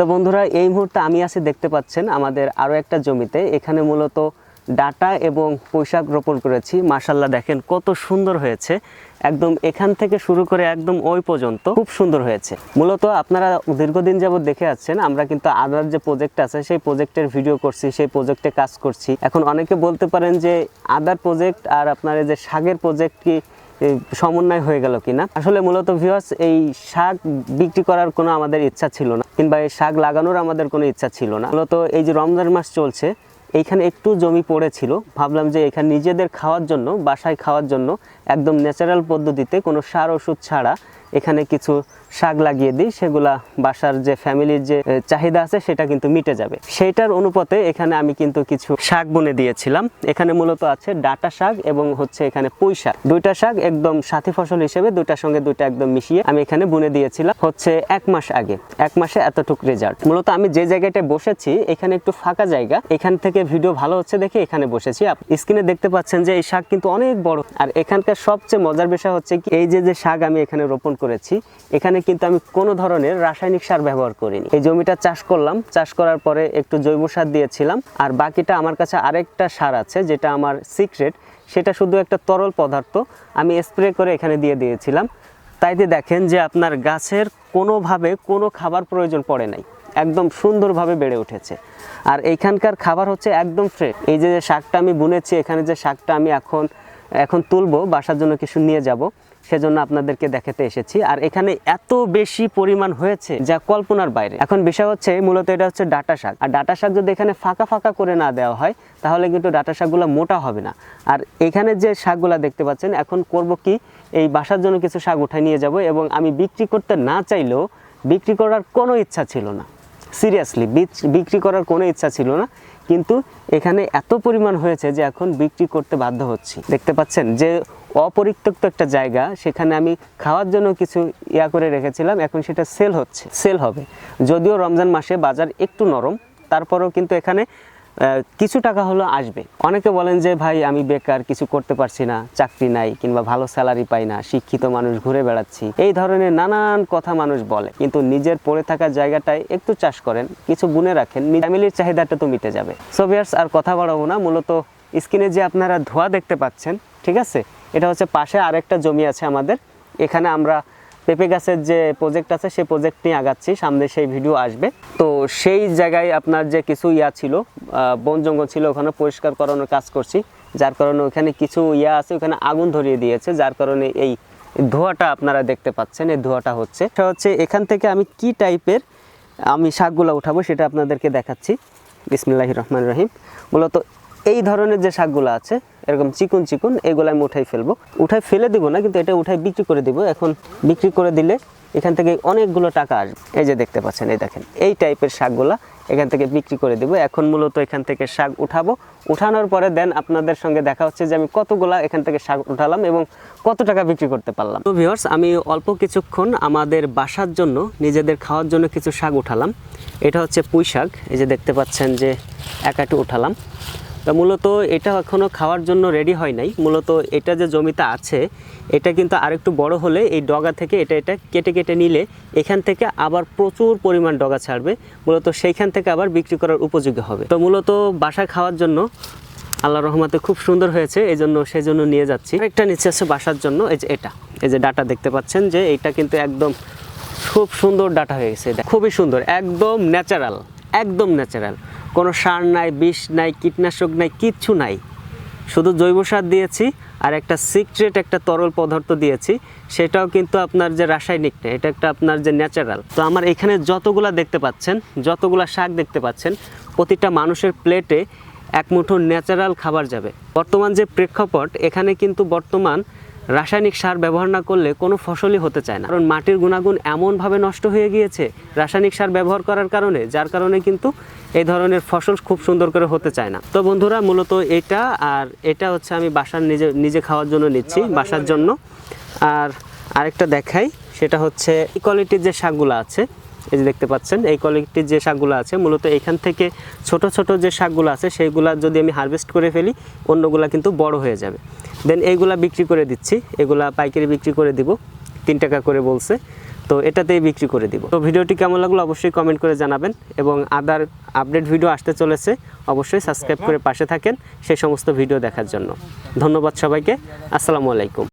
তো বন্ধুরা, এই মুহূর্তে আমি আছি দেখতে পাচ্ছেন আমাদের আরও একটা জমিতে। এখানে মূলত ডাটা এবং পোশাক রোপণ করেছি। মাসাল্লাহ দেখেন কত সুন্দর হয়েছে। একদম এখান থেকে শুরু করে একদম ওই পর্যন্ত খুব সুন্দর হয়েছে। মূলত আপনারা দীর্ঘদিন যাবত দেখে আসছেন আমরা কিন্তু আদার যে প্রজেক্ট আছে, সেই প্রজেক্টের ভিডিও করছি, সেই প্রজেক্টে কাজ করছি। এখন অনেকে বলতে পারেন যে আদার প্রজেক্ট আর আপনার যে শাকের প্রজেক্ট কি সমন্বয় হয়ে গেল কিনা। আসলে মূলত ভিউয়ার্স এই শাক বিক্রি করার কোনো আমাদের ইচ্ছা ছিল না, কিংবা এই শাক লাগানোর আমাদের কোনো ইচ্ছা ছিল না। মূলত এই যে রমজান মাস চলছে, এইখানে একটু জমি পড়েছিল। ভাবলাম যে এখানে নিজেদের খাওয়ার জন্য, বাসায় খাওয়ার জন্য একদম ন্যাচারাল পদ্ধতিতে কোনো সার ওষুধ ছাড়া এখানে কিছু শাক লাগিয়ে দিই, সেগুলা বাসার যে ফ্যামিলির যে চাহিদা আছে সেটা কিন্তু মিটে যাবে। সেইটার অনুপাতে এখানে আমি কিন্তু কিছু শাক বুনে দিয়েছিলাম। এখানে মূলত আছে ডাটা শাক এবং হচ্ছে এখানে পুঁই শাক। দুইটা শাক একদম সাথী ফসল হিসেবে দুইটার সঙ্গে দুইটা একদম মিশিয়ে আমি এখানে বুনে দিয়েছিলাম হচ্ছে এক মাস আগে। এক মাসে এতটুক রেজাল্ট মূলত আমি যে জায়গাটায় বসেছি, এখানে একটু ফাঁকা জায়গা। এখান থেকে ভিডিও ভালো হচ্ছে দেখে এখানে বসেছি। স্ক্রিনে দেখতে পাচ্ছেন যে এই শাক কিন্তু অনেক বড়। আর এখানকার সবচেয়ে মজার বিষয় হচ্ছে কি, এই যে যে শাক আমি এখানে রোপণ করেছি। এখানে কিন্তু আমি কোনো ধরনের রাসায়নিক সার ব্যবহার করিনি। এই জমিটা চাষ করলাম। চাষ করার পরে একটু জৈব সার দিয়েছিলাম। আর বাকিটা আমার কাছে আরেকটা সার আছে, যেটা আমার সিক্রেট। সেটা শুধু একটা তরল পদার্থ। আমি স্প্রে করে এখানে দিয়ে দিয়েছিলাম। তাইতে দেখেন যে আপনার গাছের কোনোভাবে কোনো খাবার প্রয়োজন পড়ে নাই। একদম সুন্দরভাবে বেড়ে উঠেছে। আর এইখানকার খাবার হচ্ছে একদম ফ্রেশ এই যে শাকটা আমি বুনেছি, এখানে যে শাকটা আমি এখন এখন তুলবো, বাসার জন্য কিছু নিয়ে যাব। সেজন্য আপনাদেরকে দেখাতে এসেছি। আর এখানে এত বেশি পরিমাণ হয়েছে যা কল্পনার বাইরে। এখন বিষয় হচ্ছে, মূলত এটা হচ্ছে ডাটা শাক। আর ডাটা শাক যদি এখানে ফাঁকা ফাঁকা করে না দেওয়া হয়, তাহলে কিন্তু ডাটা শাকগুলো মোটা হবে না। আর এখানে যে শাকগুলো দেখতে পাচ্ছেন, এখন করব কি, এই বাসার জন্য কিছু শাক উঠায় নিয়ে যাব এবং আমি বিক্রি করতে না চাইলেও বিক্রি করার কোনো ইচ্ছা ছিল না। সিরিয়াসলি বিক্রি করার কোনো ইচ্ছা ছিল না। কিন্তু এখানে এত পরিমাণ হয়েছে যে এখন বিক্রি করতে বাধ্য হচ্ছি। দেখতে পাচ্ছেন যে অপরিত্যক্ত একটা জায়গা, সেখানে আমি খাওয়ার জন্য কিছু ইয়া করে রেখেছিলাম, এখন সেটা সেল হচ্ছে সেল হবে। যদিও রমজান মাসে বাজার একটু নরম, তারপরেও কিন্তু এখানে কিছু টাকা হলো আসবে। অনেকে বলেন যে, ভাই, আমি বেকার, কিছু করতে পারছি না, চাকরি নাই, কিংবা ভালো স্যালারি পাই না, শিক্ষিত মানুষ ঘুরে বেড়াচ্ছি। এই ধরনের নানান কথা মানুষ বলে, কিন্তু নিজের পড়ে থাকা জায়গাটায় একটু চাষ করেন, কিছু বুনে রাখেন ফ্যামিলির চাহিদাটা তো মিটে যাবে। সোভিয়ার্স আর কথা বাড়াবো না, মূলত স্ক্রিনে যে আপনারা ধোয়া দেখতে পাচ্ছেন, ঠিক আছে? এটা হচ্ছে পাশে আরেকটা জমি আছে আমাদের। এখানে আমরা পেঁপে গাছের যে প্রজেক্ট আছে, সেই প্রজেক্ট নিয়ে আগাচ্ছি। সামনে সেই ভিডিও আসবে। তো সেই জায়গায় আপনার যে কিছু ইয়া ছিল বন জঙ্গল ছিল, ওখানে পরিষ্কার করানোর কাজ করছি। যার কারণে ওখানে কিছু ইয়া আছে, ওখানে আগুন ধরিয়ে দিয়েছে। যার কারণে এই ধোঁয়াটা আপনারা দেখতে পাচ্ছেন, এই ধোঁয়াটা হচ্ছে। সেটা হচ্ছে এখান থেকে আমি কি টাইপের আমি শাকগুলো উঠাবো সেটা আপনাদেরকে দেখাচ্ছি। বিসমিল্লাহির রহমান রহিম। মূলত এই ধরনের যে শাকগুলো আছে এরকম চিকুন চিকুন এগুলো আমি উঠাই ফেলব। উঠাই ফেলে দিব না, কিন্তু এটা উঠাই বিক্রি করে দিব। এখন বিক্রি করে দিলে এখান থেকে অনেকগুলো টাকা আসবে। এই যে দেখতে পাচ্ছেন, এই দেখেন, এই টাইপের শাকগুলা এখান থেকে বিক্রি করে দিব। এখন মূলত এখান থেকে শাক উঠাবো। উঠানোর পরে দেন আপনাদের সঙ্গে দেখা হচ্ছে যে আমি কতগুলা এখান থেকে শাক উঠালাম এবং কত টাকা বিক্রি করতে পারলাম। তো ভিউয়ার্স আমি অল্প কিছুক্ষণ আমাদের বাসার জন্য, নিজেদের খাওয়ার জন্য কিছু শাক উঠালাম। এটা হচ্ছে পুঁই শাক। এই যে দেখতে পাচ্ছেন যে একাটু উঠালাম। তো মূলত এটা এখনও খাওয়ার জন্য রেডি হয় নাই। মূলত এটা যে জমিতে আছে, এটা কিন্তু আরেকটু বড় হলে এই ডগা থেকে এটা এটা কেটে কেটে নিলে এখান থেকে আবার প্রচুর পরিমাণ ডগা ছাড়বে। মূলত সেইখান থেকে আবার বিক্রি করার উপযোগী হবে। তো মূলত বাসায় খাওয়ার জন্য আল্লাহ রহমাতে খুব সুন্দর হয়েছে এই জন্য সেই জন্য নিয়ে যাচ্ছি। একটা নিচে আছে বাসার জন্য, এই যে এটা। এই যে ডাটা দেখতে পাচ্ছেন যে এটা কিন্তু একদম খুব সুন্দর ডাটা হয়ে গেছে। এটা খুবই সুন্দর, একদম ন্যাচারাল একদম ন্যাচারাল কোনো সার নাই, বিষ নাই, কীটনাশক নাই, কিচ্ছু নাই। শুধু জৈব সার দিয়েছি আর একটা সিক্রেট একটা তরল পদার্থ দিয়েছি, সেটাও কিন্তু আপনার যে রাসায়নিক না এটা একটা আপনার যে ন্যাচারাল। তো আমার এখানে যতগুলা দেখতে পাচ্ছেন, যতগুলা শাক দেখতে পাচ্ছেন, প্রতিটা মানুষের প্লেটে এক মুঠো ন্যাচারাল খাবার যাবে। বর্তমান যে প্রেক্ষাপট, এখানে কিন্তু বর্তমান রাসায়নিক সার ব্যবহার না করলে কোনো ফসলই হতে চায় না। কারণ মাটির গুণাগুণ এমনভাবে নষ্ট হয়ে গিয়েছে রাসায়নিক সার ব্যবহার করার কারণে, যার কারণে কিন্তু এই ধরনের ফসল খুব সুন্দর করে হতে চায় না। তো বন্ধুরা, মূলত এটা আর এটা হচ্ছে আমি বাসার নিজে নিজে খাওয়ার জন্য নিচ্ছি, বাসার জন্য। আর আরেকটা দেখাই, সেটা হচ্ছে কোয়ালিটির যে শাকগুলো আছে এই যে দেখতে পাচ্ছেন, এই কোয়ালিটির যে শাকগুলো আছে, মূলত এখান থেকে ছোট ছোট যে শাকগুলো আছে সেইগুলা যদি আমি হারভেস্ট করে ফেলি, অন্যগুলা কিন্তু বড় হয়ে যাবে। দেন এইগুলা বিক্রি করে দিচ্ছি, এগুলা পাইকারি বিক্রি করে দিব, তিন টাকা করে বলছে, তো এটাতেই বিক্রি করে দিব। তো ভিডিওটি কেমন লাগল অবশ্যই কমেন্ট করে জানাবেন, এবং আদার আপডেট ভিডিও আসতে চলেছে, অবশ্যই সাবস্ক্রাইব করে পাশে থাকেন সেই সমস্ত ভিডিও দেখার জন্য। ধন্যবাদ সবাইকে, আসসালামু আলাইকুম।